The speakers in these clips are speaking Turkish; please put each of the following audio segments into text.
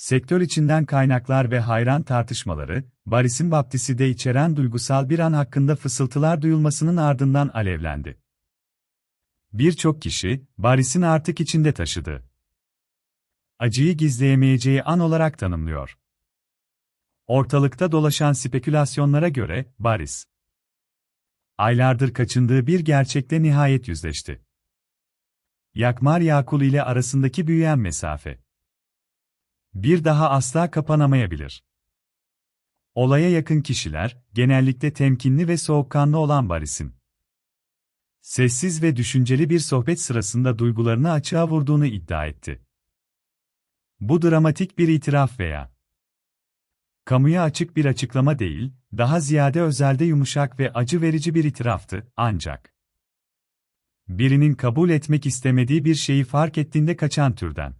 Sektör içinden kaynaklar ve hayran tartışmaları, Baris'in baptisi de içeren duygusal bir an hakkında fısıltılar duyulmasının ardından alevlendi. Birçok kişi, Baris'in artık içinde taşıdığı acıyı gizleyemeyeceği an olarak tanımlıyor. Ortalıkta dolaşan spekülasyonlara göre, Baris, aylardır kaçındığı bir gerçekle nihayet yüzleşti. Yakmar Yakul ile arasındaki büyüyen mesafe bir daha asla kapanamayabilir. Olaya yakın kişiler, genellikle temkinli ve soğukkanlı olan Baris'in, sessiz ve düşünceli bir sohbet sırasında duygularını açığa vurduğunu iddia etti. Bu dramatik bir itiraf veya kamuya açık bir açıklama değil, daha ziyade özelde yumuşak ve acı verici bir itiraftı, ancak birinin kabul etmek istemediği bir şeyi fark ettiğinde kaçan türden.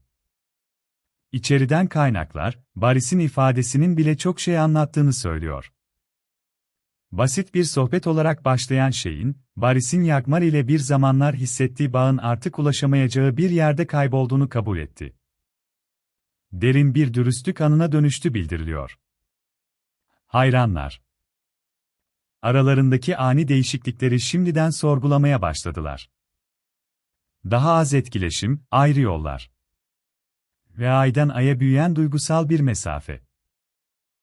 İçeriden kaynaklar, Baris'in ifadesinin bile çok şey anlattığını söylüyor. Basit bir sohbet olarak başlayan şeyin, Baris'in Yakmar ile bir zamanlar hissettiği bağın artık ulaşamayacağı bir yerde kaybolduğunu kabul etti. Derin bir dürüstlük anına dönüştü bildiriliyor. Hayranlar. Aralarındaki ani değişiklikleri şimdiden sorgulamaya başladılar. Daha az etkileşim, ayrı yollar ve aydan aya büyüyen duygusal bir mesafe.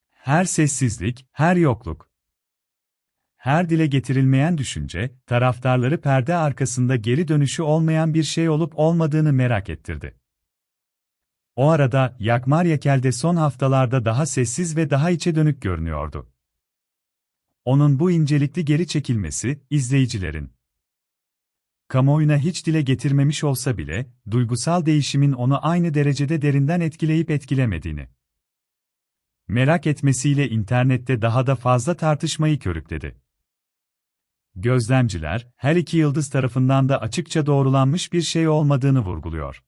Her sessizlik, her yokluk, her dile getirilmeyen düşünce, taraftarları perde arkasında geri dönüşü olmayan bir şey olup olmadığını merak ettirdi. O arada, Yakmar Yekel'de son haftalarda daha sessiz ve daha içe dönük görünüyordu. Onun bu incelikli geri çekilmesi, izleyicilerin kamuoyuna hiç dile getirmemiş olsa bile, duygusal değişimin onu aynı derecede derinden etkileyip etkilemediğini merak etmesiyle internette daha da fazla tartışmayı körükledi. Gözlemciler, her iki yıldız tarafından da açıkça doğrulanmış bir şey olmadığını vurguluyor.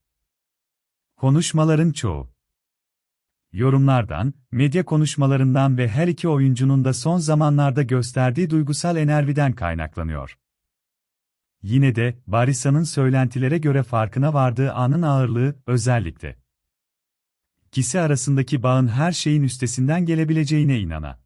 Konuşmaların çoğu Yorumlardan, medya konuşmalarından ve her iki oyuncunun da son zamanlarda gösterdiği duygusal enerjiden kaynaklanıyor. Yine de, Barisa'nın söylentilere göre farkına vardığı anın ağırlığı, özellikle. İkisi arasındaki bağın her şeyin üstesinden gelebileceğine inana.